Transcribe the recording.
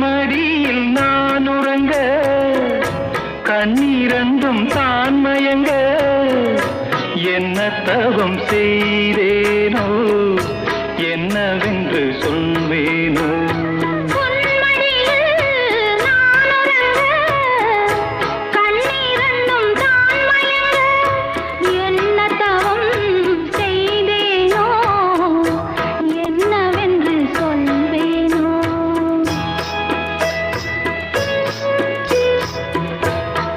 மடியில் நான் உறங்க கண்ணீரந்தும் தான் மயங்க என்ன தவம் செய்தே